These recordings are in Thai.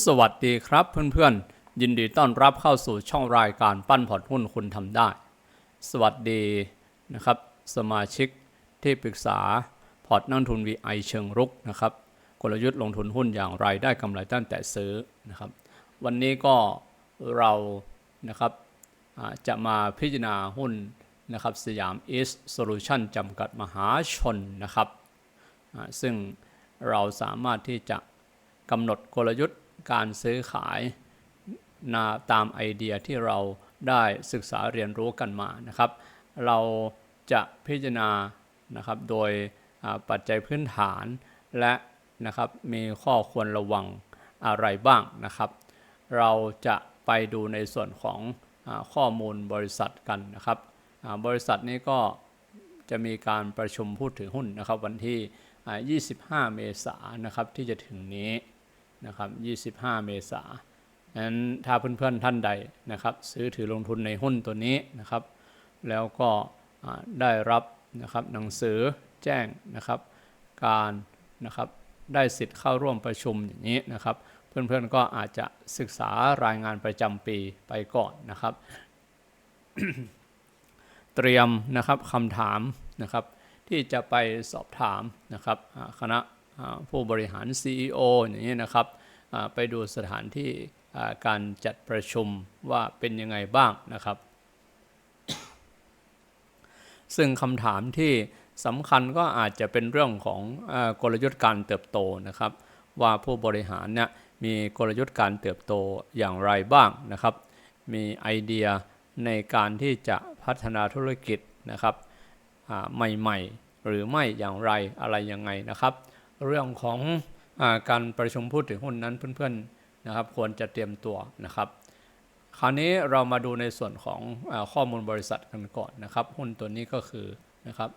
สวัสดีครับเพื่อนๆ ยินดีต้อนรับเข้าสู่ช่องรายการปั้นพอร์ตหุ้นคุณทำได้ สวัสดีนะครับ สมาชิกที่ปรึกษาพอร์ตนักทุน VI เชิงรุกนะครับกลยุทธ์ลงทุนหุ้นอย่างไรได้กำไรตั้งแต่ซื้อนะครับ วันนี้ก็เรานะครับจะมาพิจารณาหุ้นนะครับสยาม East Solution จำกัดมหาชนนะครับซึ่งเราสามารถที่จะกำหนดกลยุทธ์ การซื้อขายนาตามไอเดียที่เราได้ศึกษาเรียนรู้กันมานะครับ เราจะพิจารณานะครับโดยปัจจัยพื้นฐานและนะครับมีข้อควรระวังอะไรบ้างนะครับ เราจะไปดูในส่วนของอข้อมูลบริษัทกันนะครับ บริษัทนี้ก็จะมีการประชุมพูดถึงหุ้นนะครับวันที่ 25 เมษายนนะครับที่จะถึงนี้ นะครับ25 เมษายนนั้นถ้าเพื่อนๆท่านใดนะครับซื้อถือลงทุนในหุ้นตัวนี้นะครับ แล้วก็ได้รับนะครับหนังสือแจ้งนะครับ การนะครับได้สิทธิ์เข้าร่วมประชุมอย่างนี้นะครับ เพื่อนๆก็อาจจะศึกษารายงานประจำปีไปก่อนนะครับ เตรียมนะครับคำถามนะครับที่จะไปสอบถามนะครับคณะ ผู้บริหาร CEO อย่างนี้นะครับไปดูสถานที่การจัดประชุมว่าเป็นยังไงบ้างนะครับ ซึ่งคำถามที่สำคัญก็อาจจะเป็นเรื่องของอกลยุทธ์การเติบโตนะครับ ว่าผู้บริหารเนี่ยมีกลยุทธ์การเติบโตอย่างไรบ้างนะครับ มีไอเดียในการที่จะพัฒนาธุรกิจนะครับใหม่ ๆ หรือไม่อย่างไรอะไรยังไงนะครับ เรื่องของอการประชุมพูดถึงหุ้นนั้นเพื่อนๆนะครับ ควรจะเตรียมตัวนะครับ คราวนี้เรามาดูในส่วนของอข้อมูลบริษัทกันก่อนนะครับ หุ้นตัวนี้ก็คือนะครับ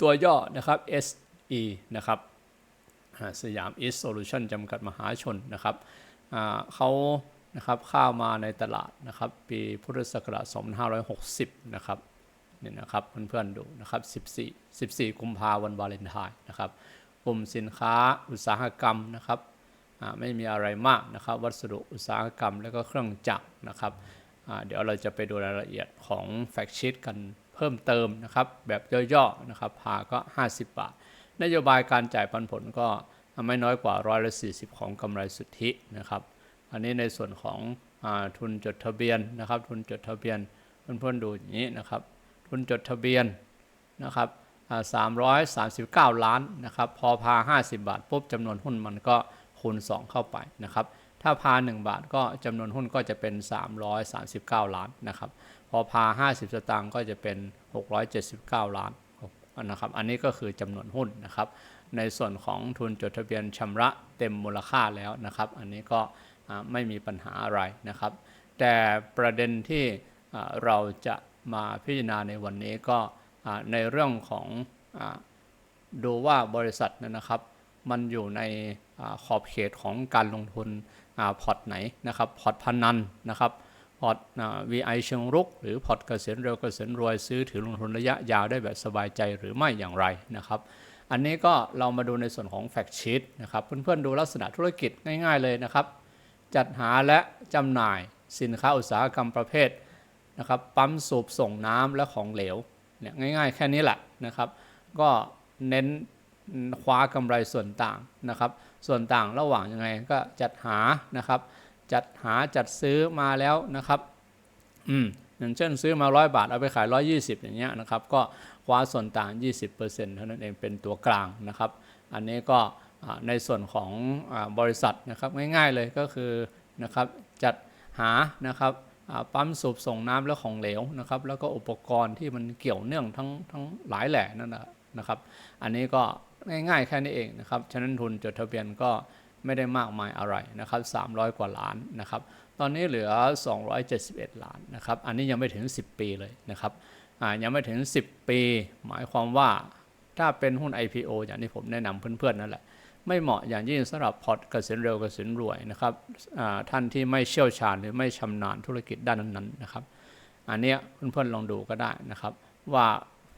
ตัวย่อนะครับ SE นะครับสยาม East Solution จำกัดมหาชนนะครับเขานะครับเข้ามาในตลาดนะครับ ปีพุทธศักราช 2560 นะครับเนี่ยนะครับเพื่อนๆดูนะครับ 14 14 กุมภาวันวาเลนไทน์นะครับ กลุ่มสินค้าอุตสาหกรรมนะครับไม่มีอะไรมากนะครับ วัสดุอุตสาหกรรม แล้วก็เครื่องจักรนะครับเดี๋ยวเราจะไปดูรายละเอียดของแฟกชีตกันเพิ่มเติมนะครับ แบบย่อๆนะครับพาก็ 50 บาท นโยบายการจ่ายปันผลก็ไม่น้อยกว่าร้อยละ40 ของกำไรสุทธินะครับ อันนี้ในส่วนของอทุนจดทะเบียนนะครับ ทุนจดทะเบียนเพื่อนๆดูอย่างนี้นะครับ ทุนจดทะเบียนนะครับ 339 ล้านนะครับพอพา 50 บาทปุ๊บจำนวนหุ้นมันก็คูณ 2 เข้าไปนะครับถ้าพา 1 บาทก็จำนวนหุ้นก็จะเป็น 339 ล้านนะครับพอพา 50 สตางค์ก็จะเป็น 679 ล้านนะครับอันนี้ก็คือจำนวนหุ้นนะครับในส่วนของทุนจดทะเบียนชำระเต็มมูลค่าแล้วนะครับ อันนี้ก็ไม่มีปัญหาอะไรนะครับ แต่ประเด็นที่เราจะมาพิจารณาในวันนี้ก็ ในเรื่องของอดูว่าบริษัทนยนะครับ มันอยู่ในอขอบเขตของการลงทุนอพอร์ตไหนนะครับพอร์ตพนันนะครับพอร์ตอ่า VI เชิงรุก หรือพอร์ตเกษียณเร็วเกษียณรวยซื้อถือลงทุนระยะยาวได้แบบสบายใจหรือไม่อย่างไรนะครับ อันนี้ก็เรามาดูในส่วนของแฟกชีตนะครับเพื่อนๆดูลักษณะธุรกิจง่ายๆเลยนะครับ จัดหาและจำหน่ายสินค้าอุตสาหกรรมประเภทนะครับปั๊มสูบส่งน้ำและของเหลว เนี่ยง่าย ๆ แค่นี้แหละนะครับ ก็เน้นคว้ากำไรส่วนต่างนะครับ ส่วนต่างระหว่างยังไงก็จัดหานะครับ จัดหาจัดซื้อมาแล้วนะครับ อืมอย่างเช่นซื้อมาร้อยบาท เอาไปขายร้อยี่สิบอย่างเงี้ยนะครับ ก็คว้าส่วนต่าง 20%เท่านั้นเองเป็นตัวกลางนะครับ อันนี้ก็ในส่วนของอบริษัทนะครับง่ายๆเลยก็คือนะครับจัดหานะครับ ปั๊มสูบส่งน้ำและของเหลวนะครับ แล้วก็อุปกรณ์ที่มันเกี่ยวเนื่องทั้งทั้งหลายแหล่นั่นนะนะครับ อันนี้ก็ง่ายๆแค่นี้เองนะครับ ฉะนั้นทุนจดทะเบียนก็ไม่ได้มากมายอะไรนะครับ 300 กว่าล้านนะครับ ตอนนี้เหลือ 271 ล้านนะครับ อันนี้ยังไม่ถึง 10 ปีเลยนะครับยังไม่ถึง 10 ปี หมายความว่าถ้าเป็นหุ้น IPO อย่างที่ผมแนะนำเพื่อนๆนั่นแหละ ไม่เหมาะอย่างยิ่งสำหรับพอร์ตเกษียณเร็วเกษียณรวยนะครับท่านที่ไม่เชี่ยวชาญหรือไม่ชำนาญธุรกิจด้านนั้นๆนะครับ อันนี้เพื่อนๆลองดูก็ได้นะครับ ว่า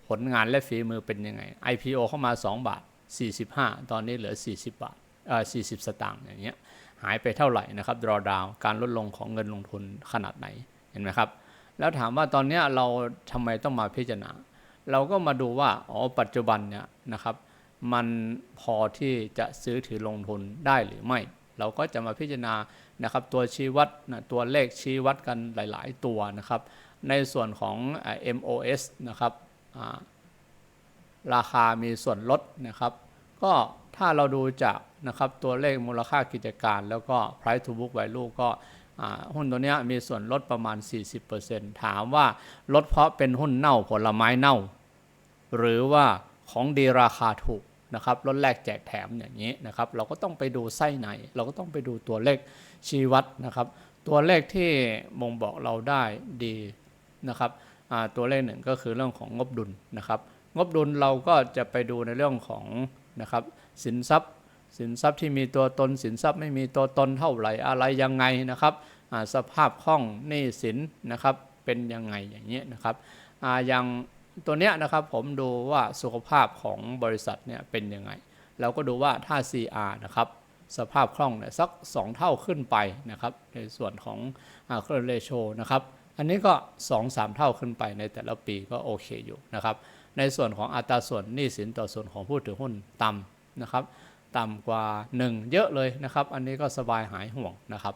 ผลงานและฝีมือเป็นยังไง IPO เข้ามา 2 บาท 45 ตอนนี้เหลือ 40 บาทเอ่อ40 สตางค์อย่างเงี้ยหายไปเท่าไหร่นะครับ drawdown การลดลงของเงินลงทุนขนาดไหนเห็นไหมครับ แล้วถามว่าตอนนี้เราทำไมต้องมาพิจารณา เราก็มาดูว่าอ๋อปัจจุบันเนี่ยนะครับ มันพอที่จะซื้อถือลงทุนได้หรือไม่ เราก็จะมาพิจารณานะครับตัวชี้วัดนะตัวเลขชี้วัดกันหลาย ๆ ตัวนะครับ ในส่วนของอ่า MOS นะครับราคามีส่วนลดนะครับ ก็ถ้าเราดูจากนะครับตัวเลขมูลค่ากิจการ แล้วก็ price to book value ก็หุ้นตัวนี้มีส่วนลดประมาณ 40%ถามว่าลดเพราะเป็นหุ้นเน่าผลไม้เน่า หรือว่า ของดีราคาถูกนะครับลดแลกแจกแถมอย่างนี้นะครับเราก็ต้องไปดูไส้ในเราก็ต้องไปดูตัวเลขชี้วัดนะครับ ตัวเลขที่บ่งบอกเราได้ดีนะครับตัวเลขหนึ่งก็คือเรื่องของงบดุลนะครับ งบดุลเราก็จะไปดูในเรื่องของนะครับสินทรัพย์ สินทรัพย์ที่มีตัวตน สินทรัพย์ไม่มีตัวตนเท่าไหร่อะไรยังไงนะครับสภาพคล่องหนี้สินนะครับเป็นยังไงอย่างนี้นะครับอย่าง ตัวเนี้ยนะครับผมดูว่าสุขภาพของบริษัทเนี่ยเป็นยังไง เราก็ดูว่าถ้า CR นะครับสภาพคล่องเนี่ยสัก 2 เท่าขึ้นไปนะครับในส่วนของเครื่องเรโชนะครับอันนี้ก็ 2-3 เท่าขึ้นไปในแต่ละปีก็โอเคอยู่นะครับในส่วนของอัตราส่วนหนี้สินต่อส่วนของผู้ถือหุ้นต่ำนะครับต่ำกว่า 1 เยอะเลยนะครับ อันนี้ก็สบายหายห่วงนะครับ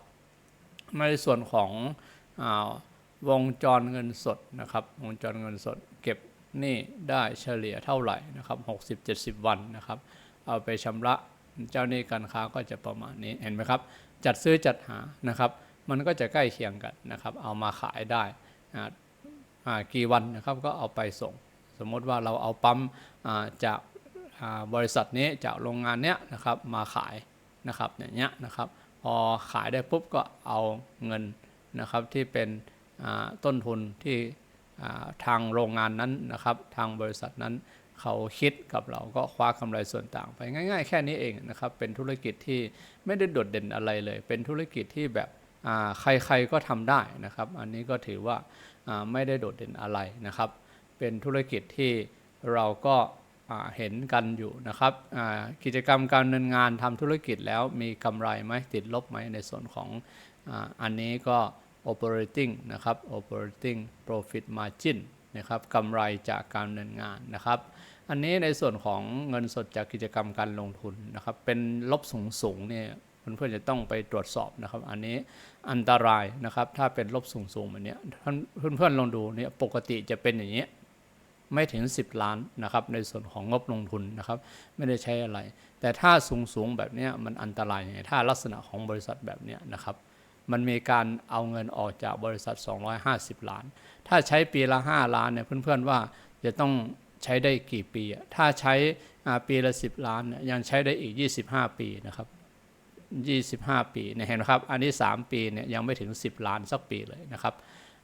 ในส่วนของอวงจรเงินสดนะครับวงจรเงินสดเก็บ นี้ได้เฉลี่ยเท่าไหร่นะครับ 60-70 วันนะครับ เอาไปชำระเจ้าหนี้การค้าก็จะประมาณนี้เห็นไหมครับ จัดซื้อจัดหานะครับ มันก็จะใกล้เคียงกันนะครับ เอามาขายได้กี่วันนะครับก็เอาไปส่ง สมมติว่าเราเอาปั๊มจากบริษัทนี้จากโรงงานเนี้ยนะครับมาขายนะครับอย่างเงี้ยนะครับ พอขายได้ปุ๊บก็เอาเงินนะครับที่เป็นต้นทุนที่ ทางโรงงานนั้นนะครับ ทางบริษัทนั้นเขาคิดกับเราก็คว้ากำไรส่วนต่างไปง่าย ๆ แค่นี้เองนะครับ เป็นธุรกิจที่ไม่ได้โดดเด่นอะไรเลย เป็นธุรกิจที่แบบใครๆก็ทำได้นะครับ อันนี้ก็ถือว่าไม่ได้โดดเด่นอะไรนะครับ เป็นธุรกิจที่เราก็เห็นกันอยู่นะครับกิจกรรมการเนินงานทำธุรกิจแล้วมีกำไรไหมติดลบไหมในส่วนของออันนี้ก็ operating นะครับ operating profit margin นะครับกำไรจากการดำเนินงานนะครับ อันนี้ในส่วนของเงินสดจากกิจกรรมการลงทุนนะครับ เป็นลบสูงสูงเนี่ยเพื่อนๆจะต้องไปตรวจสอบนะครับ อันนี้อันตรายนะครับ ถ้าเป็นลบสูงสูงแบบเนี้ยท่านเพื่อนๆลองดูเนี่ยปกติจะเป็นอย่างนี้ยไม่ถึง 10 ล้านนะครับ ในส่วนของงบลงทุนนะครับ ไม่ได้ใช้อะไร แต่ถ้าสูงสูงแบบเนี้ยมันอันตรายยังไงถ้าลักษณะของบริษัทแบบเนี้ยนะครับ มันมีการเอาเงินออกจากบริษัท 250 ล้าน ถ้าใช้ปีละ 5 ล้านเนี่ยเพื่อนๆว่าจะต้องใช้ได้กี่ปี ถ้าใช้ปีละ 10 ล้านเนี่ยยังใช้ได้อีก 25 ปีนะครับ 25 ปีเนี่ยเห็นไหมครับ อันนี้ 3 ปีเนี่ยยังไม่ถึง 10 ล้านสักปีเลยนะครับ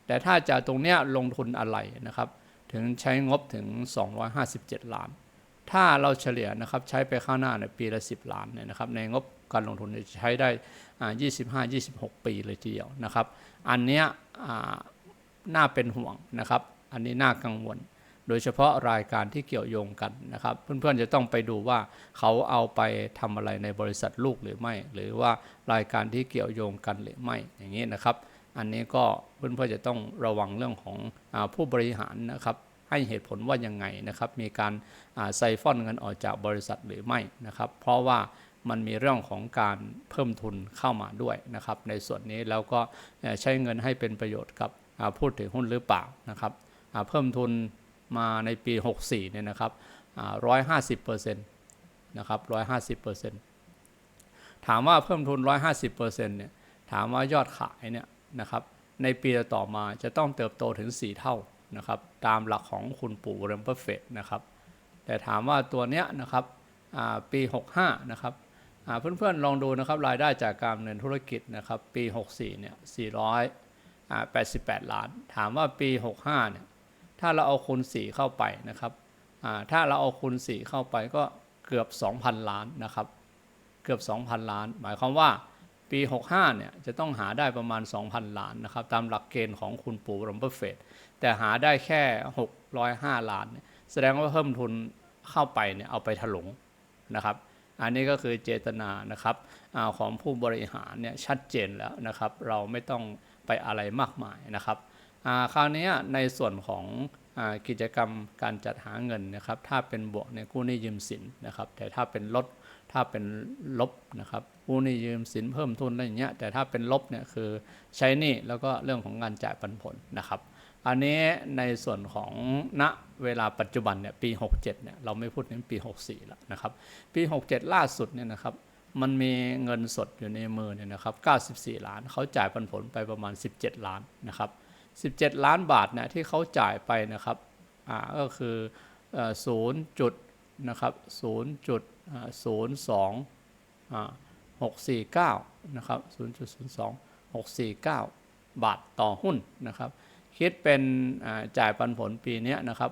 แต่ถ้าจะตรงเนี้ยลงทุนอะไรนะครับ ถึงใช้งบถึง 257 ล้าน ถ้าเราเฉลี่ยนะครับใช้ไปข้างหน้าเนี่ยปีละ 10 ล้านเนี่ยนะครับในงบ การลงทุนใช้ได้ 25-26 ปีเลยทีเดียวนะครับ อันเนี้ยน่าเป็นห่วงนะครับ อันนี้น่ากังวล โดยเฉพาะรายการที่เกี่ยวโยงกันนะครับ เพื่อนๆจะต้องไปดูว่าเขาเอาไปทำอะไรในบริษัทลูกหรือไม่ หรือว่ารายการที่เกี่ยวโยงกันหรือไม่อย่างนี้นะครับ อันนี้ก็เพื่อนๆจะต้องระวังเรื่องของอผู้บริหารนะครับให้เหตุผลว่ายังไงนะครับ มีการไซฟอนเงินออกจากบริษัทหรือไม่นะครับ เพราะว่า มันมีเรื่องของการเพิ่มทุนเข้ามาด้วยนะครับในส่วนนี้แล้วก็ใช้เงินให้เป็นประโยชน์กับผู้ถือหุ้นหรือเปล่านะครับเพิ่มทุนมาในปี 64เนี่ยนะครับร้อยห้าสิบเปอร์เซ็นต์นะครับร้อยห้าสิบเปอร์เซ็นต์ถามว่าเพิ่มทุนร้อยห้าสิบเปอร์เซ็นต์เนี่ยถามว่ายอดขายเนี่ยนะครับในปีต่อมาจะต้องเติบโตถึง 4 เท่านะครับตามหลักของคุณปู่เรมเบอร์เฟตนะครับแต่ถามว่าตัวเนี้ยนะครับปี 65นะครับ เพื่อนๆลองดูนะครับรายได้จากการเนินธุรกิจนะครับปี 64เนี่ย488 ล้าน ถามว่าปี 65เนี่ยถ้าเราเอาคูณ4เข้าไปนะครับถ้าเราเอาคูณ4เข้าไปก็เกือบ 2,000 ล้านนะครับเกือบ 2,000 ล้าน หมายความว่าปี 65เนี่ยจะต้องหาได้ประมาณ 2,000 ล้านนะครับตามหลักเกณฑ์ของคุณปู่รัมเบอร์เฟตแต่หาได้แค่ 605 ล้านนแสดงว่าเพิ่มทุนเข้าไปเนี่ยเอาไปถลุงนะครับ อันนี้ก็คือเจตนานะครับอของผู้บริหารเนี่ยชัดเจนแล้วนะครับ เราไม่ต้องไปอะไรมากมายนะครับคราวนี้ในส่วนของอกิจกรรมการจัดหาเงินนะครับ ถ้าเป็นบวกเนี่ยกู้หนี้ยืมสินนะครับ แต่ถ้าเป็นลดถ้าเป็นลบนะครับกู้หนี้ยืมสินเพิ่มทุนอะไรอย่างเงี้ยแต่ถ้าเป็นลบเนี่ยคือใช้หนี้แล้วก็เรื่องของการจ่ายปันผลนะครับ อันนี้ในส่วนของณเวลาปัจจุบันเนี่ยปี 67เนี่ยเราไม่พูดถึงปี 64แล้วนะครับ ปี 67 ล่าสุดเนี่ยนะครับมันมีเงินสดอยู่ในมือเนี่ยนะครับ94 ล้านเขาจ่ายปันผลไปประมาณ 17 ล้านนะครับ17 ล้านบาทเนี่ยที่เขาจ่ายไปนะครับอ่าก็คือศูนย์จุดนะครับศูนย์จุดศูนย์สองหกสี่เก้านะครับศูนย์จุดศูนย์สองหกสี่เก้าบาทต่อหุ้นนะครับ คิดเป็นจ่ายปันผลปีนี้นะครับ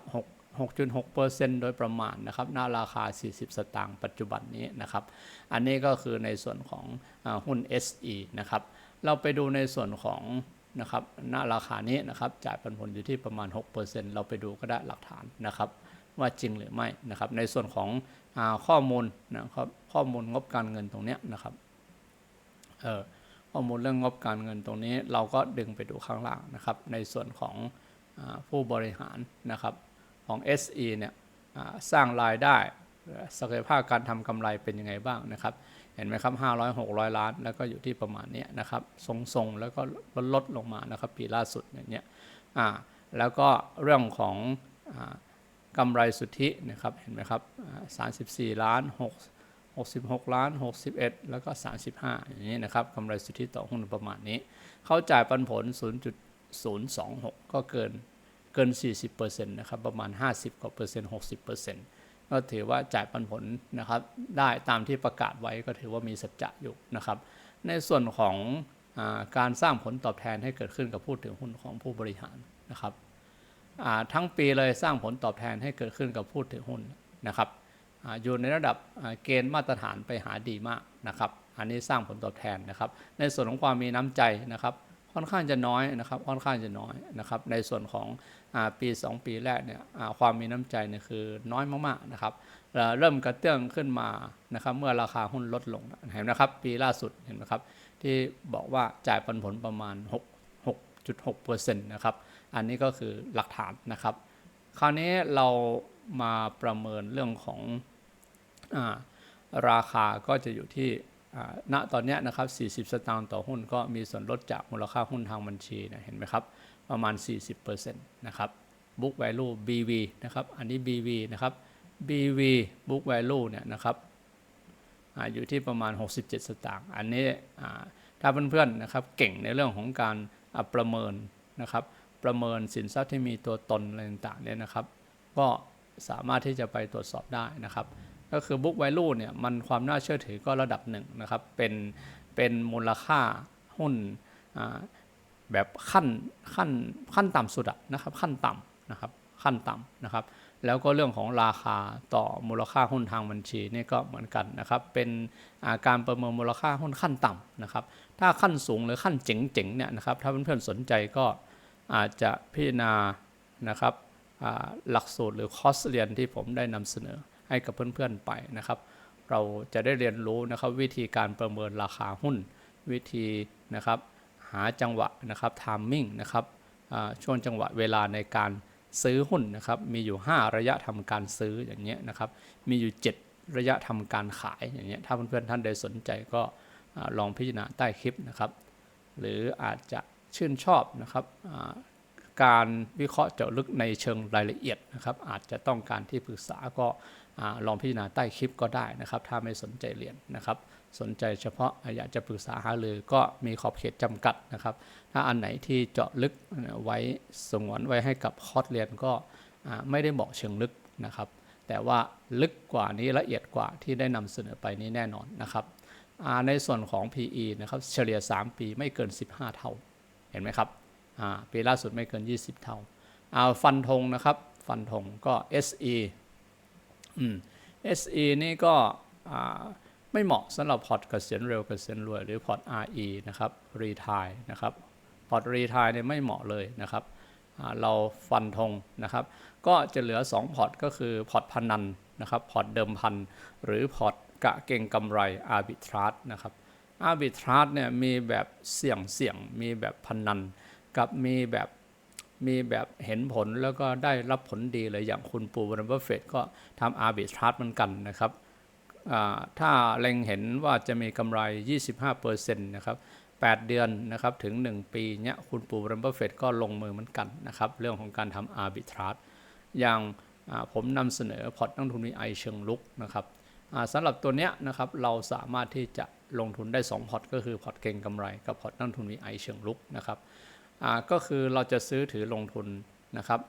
6.6%โดยประมาณนะครับหน้าราคา 40 สตางค์ปัจจุบันนี้นะครับ อันนี้ก็คือในส่วนของอหุ้น SE นะครับ เราไปดูในส่วนของนะครับหน้าราคานี้นะครับจ่ายปันผลอยู่ที่ประมาณ 6%เราไปดูก็ได้หลักฐานนะครับ ว่าจริงหรือไม่นะครับ ในส่วนของอข้อมูลนะครับข้อมูลงบการเงินตรงนี้นะครับเออ ข้อมูลเรื่องงบการเงินตรงนี้เราก็ดึงไปดูข้างล่างนะครับ ในส่วนของอผู้บริหารนะครับของ SE เนี่ยสร้างรายได้ศักยภาพการทำกำไรเป็นยังไงบ้างนะครับ เห็นไหมครับ 500 600 ล้าน แล้วก็อยู่ที่ประมาณนี้นะครับ ทรงๆ แล้วก็ลดลดลงมานะครับ ปีล่าสุดเนี่ยเนี่ยอ่าแล้วก็เรื่องของอ่ากำไรสุทธินะครับ เห็นไหมครับ 34 ล้าน 6 66 ล้าน 61 แล้วก็ 35 อย่างนี้นะครับกำไรสุทธิต่อหุ้นประมาณนี้ เขาจ่ายปันผล 0.026 ก็เกินเกิน 40%นะครับ ประมาณ 50 กว่าเปอร์เซ็นต์ 60เปอร์เซ็นต์ก็ถือว่าจ่ายปันผลนะครับ ได้ตามที่ประกาศไว้ก็ถือว่ามีสัจจะอยู่นะครับ ในส่วนของอาการสร้างผลตอบแทนให้เกิดขึ้นกับผู้ถือหุ้นของผู้บริหารนะครับทั้งปีเลยสร้างผลตอบแทนให้เกิดขึ้นกับผู้ถือหุ้นนะครับ อยู่ในระดับเกณฑ์มาตรฐานไปหาดีมากนะครับ อันนี้สร้างผลตอบแทนนะครับ ในส่วนของความมีน้ำใจนะครับค่อนข้างจะน้อยนะครับค่อนข้างจะน้อยนะครับ ในส่วนของอปี 2 ปีแรกเนี่ยความมีน้ำใจเนี่ยคือน้อยมากๆนะครับเอ่อเริ่มกระเตื้องขึ้นมานะครับเมื่อราคาหุ้นลดลงเห็นนะครับ ปีล่าสุดเห็นไหมครับที่บอกว่าจ่ายปันผลประมาณ 6 6.6%นะครับอันนี้ก็คือหลักฐานนะครับ คราวนี้เรามาประเมินเรื่องของ ราคาก็จะอยู่ที่ณตอนนี้นะครับ 40 สตางค์ต่อหุ้นก็มีส่วนลดจากมูลค่าหุ้นทางบัญชีนะเห็นไหมครับ ประมาณ 40%นะครับ book value BV นะครับ อันนี้ BV นะครับ BV book value เนี่ยนะครับออยู่ที่ประมาณ 67 สตางค์ อันนี้ถ้าเพื่อนๆนะครับเก่งในเรื่องของการประเมินนะครับ ประเมินสินทรัพย์ที่มีตัวตนอะไรต่างๆเนี่ยนะครับ ก็สามารถที่จะไปตรวจสอบได้นะครับ ก็คือ book value เนี่ยมันความน่าเชื่อถือก็ระดับหนึ่งนะครับ เป็นเป็นมูลค่าหุ้นแบบขั้นขั้นขั้นต่ำสุดนะครับขั้นต่ำนะครับขั้นต่ำนะครับ แล้วก็เรื่องของราคาต่อมูลค่าหุ้นทางบัญชีนี่ก็เหมือนกันนะครับ เป็นาการประเมินมูลค่าหุ้นขั้นต่ำนะครับ ถ้าขั้นสูงหรือขั้นเจ๋งๆเนี่ยนะครับถ้าเพื่อนๆสนใจก็อาจจะพิจารณานะครับหลักสูตรหรือคอร์สเรียนที่ผมได้นำเสนอ ให้กับเพื่อนๆไปนะครับ เราจะได้เรียนรู้นะครับวิธีการประเมินราคาหุ้น วิธีนะครับหาจังหวะนะครับทามมิ่งนะครับช่วงจังหวะเวลาในการซื้อหุ้นนะครับ มีอยู่ 5 ระยะทำการซื้ออย่างเงี้ยนะครับ มีอยู่ 7 ระยะทำการขายอย่างเงี้ยถ้าเพื่อนๆท่านใดสนใจก็อลองพิจารณาใต้คลิปนะครับ หรืออาจจะชื่นชอบนะครับการวิเคราะห์เจาะลึกในเชิงรายละเอียดนะครับ อาจจะต้องการที่ปรึกษาก็ ลองพิจารณาใต้คลิปก็ได้นะครับ ถ้าไม่สนใจเรียนนะครับ สนใจเฉพาะอยากจะปรึกษาหารือก็มีขอบเขตจำกัดนะครับ ถ้าอันไหนที่เจาะลึกไว้สงวนไว้ให้กับคอร์สเรียนก็ไม่ได้เหมาะเชิงลึกนะครับ แต่ว่าลึกกว่านี้ละเอียดกว่าที่ได้นำเสนอไปนี้แน่นอนนะครับในส่วนของ PE นะครับเฉลี่ย 3 ปีไม่เกิน 15 เท่า เห็นไหมครับปีล่าสุดไม่เกิน 20 เท่าเอาฟันธงนะครับ ฟันธงก็ SE อืม SE นี่ก็ไม่เหมาะสำหรับพอร์ตเกษียณเร็วเกษียณรวยหรือพอร์ต RE นะครับรีทายนะครับพอร์ตรีทายเนี่ยไม่เหมาะเลยนะครับเราฟันธงนะครับ ก็จะเหลือ 2 พอร์ตก็คือพอร์ตพนันนะครับพอร์ตเดิมพัน หรือพอร์ตกะเก่งกำไร arbitrage นะครับ arbitrage เนี่ยมีแบบเสี่ยงเสี่ยงมีแบบพนัน กับมีแบบ มีแบบเห็นผลแล้วก็ได้รับผลดีเลยอย่างคุณปูวอร์เรนบัฟเฟตก็ทำ arbitrage เหมือนกันนะครับถ้าเล็งเห็นว่าจะมีกำไร 25%นะครับ 8 เดือนนะครับถึง 1 ปีเนี่ยคุณปูวอร์เรนบัฟเฟตก็ลงมือเหมือนกันนะครับ เรื่องของการทำ arbitrage อย่างผมนำเสนอพอร์ตนักลงทุนมีไอเชิงลุกนะครับสำหรับตัวเนี้ยนะครับเราสามารถที่จะลงทุนได้ 2 พอร์ตก็คือพอร์ตเก่งกำไรกับพอร์ตนักลงทุนมีไอเชิงลุกนะครับ ก็คือเราจะซื้อถือลงทุนนะครับ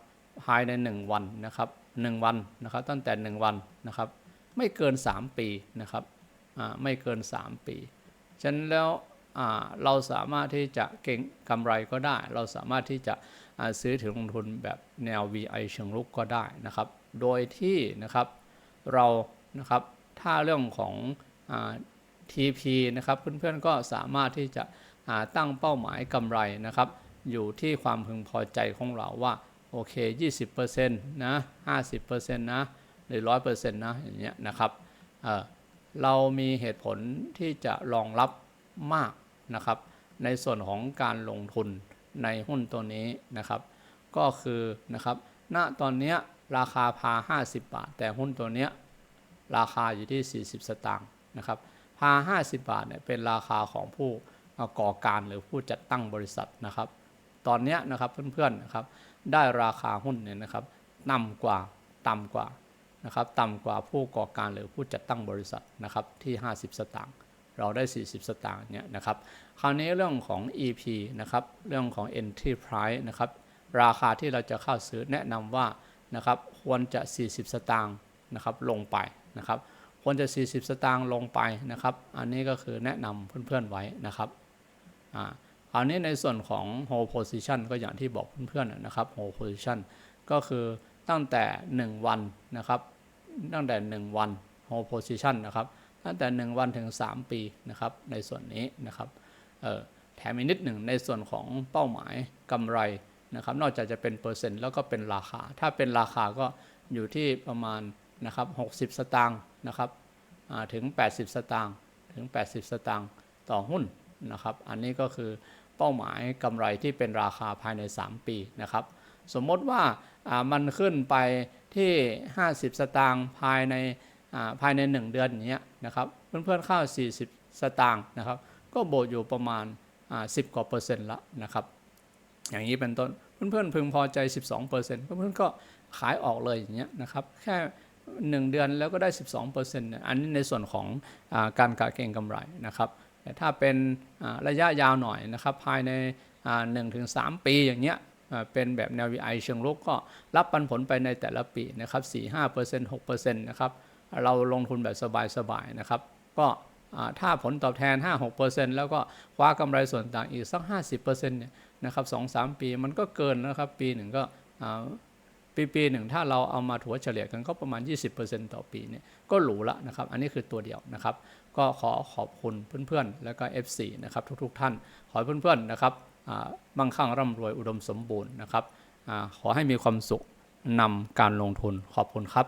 ภายใน 1 วันนะครับ1วันนะครับตั้งแต่ 1 วันนะครับ ไม่เกิน 3 ปีนะครับไม่เกิน 3 ปีฉะนั้นแล้วเราสามารถที่จะเก่งกำไรก็ได้ เราสามารถที่จะซื้อถือลงทุนแบบแนว VI เชิงลุกก็ได้นะครับ โดยที่นะครับเรานะครับถ้าเรื่องของอ TP นะครับเพื่อนๆก็สามารถที่จะตั้งเป้าหมายกำไรนะครับ อยู่ที่ความพึงพอใจของเราว่า โอเค 20%นะ50%นะหรือ 100%นะอย่างเงี้ยนะครับเออเรามีเหตุผลที่จะรองรับมากนะครับ ในส่วนของการลงทุนในหุ้นตัวนี้นะครับ ก็คือนะครับณตอนนี้ราคาพา 50 บาท แต่หุ้นตัวเนี้ยราคาอยู่ที่ 40 สตางค์นะครับพา 50 บาทเนี่ยเป็นราคาของผู้ก่อการหรือผู้จัดตั้งบริษัทนะครับ ตอนนี้นะครับเพื่อนๆนะครับได้ราคาหุ้นเนี่ยนะครับต่ำกว่าต่ำกว่านะครับต่ำกว่าผู้ก่อการหรือผู้จัดตั้งบริษัทนะครับที่ 50 สตางค์เราได้ 40 สตางค์เนี่ยนะครับคราวนี้เรื่องของ EP นะครับเรื่องของ entry price นะครับราคาที่เราจะเข้าซื้อแนะนำว่านะครับควรจะ 40 สตางค์นะครับลงไปนะครับควรจะ 40 สตางค์ลงไปนะครับ อันนี้ก็คือแนะนำเพื่อนๆไว้นะครับอ่า ราวนี้ในส่วนของ hold position ก็อย่างที่บอกเพื่อนๆนะครับ hold position ก็คือตั้งแต่ 1 วันนะครับ ตั้งแต่ 1 วัน hold position นะครับ ตั้งแต่ 1 วันถึง 3 ปีนะครับ ในส่วนนี้นะครับเออแถมอีกนิดหนึ่งในส่วนของเป้าหมายกำไรนะครับ นอกจากจะเป็นเปอร์เซ็นต์แล้วก็เป็นราคา ถ้าเป็นราคาก็อยู่ที่ประมาณนะครับ60 สตางค์นะครับถึง 80 สตางค์ถึง 80 สตางค์ต่อหุ้นนะครับ อันนี้ก็คือ เป้าหมายกำไรที่เป็นราคาภายใน 3 ปีนะครับ สมมติว่ามันขึ้นไปที่ 50 สตางค์ภายในภายใน 1 เดือนอย่างเงี้ยนะครับเพื่อนๆเข้า 40 สตางค์นะครับ ก็โบวกอยู่ประมาณ 10 กว่าเปอร์เซ็นต์ละนะครับ อย่างนี้เป็นต้นเพื่อนๆพึงพอใจ 12เปอร์เซ็นต์เพื่อนๆก็ขายออกเลยอย่างเงี้ยนะครับแค่1เดือนแล้วก็ได้ 12เปอร์เซ็นต์อันนี้ในส่วนของอาการกะเก็งกำไรนะครับ แต่ถ้าเป็นระยะยาวหน่อยนะครับภายในหนึ่งถึงสามปีอย่างเงี้ยเป็นแบบแนว VI เชิงลุกก็รับปันผลไปในแต่ละปีนะครับ4 5 6 6นะครับเราลงทุนแบบสบายๆนะครับ ก็ถ้าผลตอบแทน 5-6%แล้วก็คว้ากำไรส่วนต่างอีกสัก 50%เนี่ยนะครับ2-3 ปีมันก็เกินนะครับ ปีหนึ่งก็ปีปีหนึ่งถ้าเราเอามาถัวเฉลี่ยกันก็ประมาณ 20%ต่อปีเนี่ยก็หรูละนะครับ อันนี้คือตัวเดียวนะครับ ก็ขอขอบคุณเพื่อนๆ แล้วก็ FC นะครับทุกๆท่าน ขอให้เพื่อนๆนะครับมั่งคั่งร่ำรวยอุดมสมบูรณ์นะครับอขอให้มีความสุขนำการลงทุนขอบคุณครับ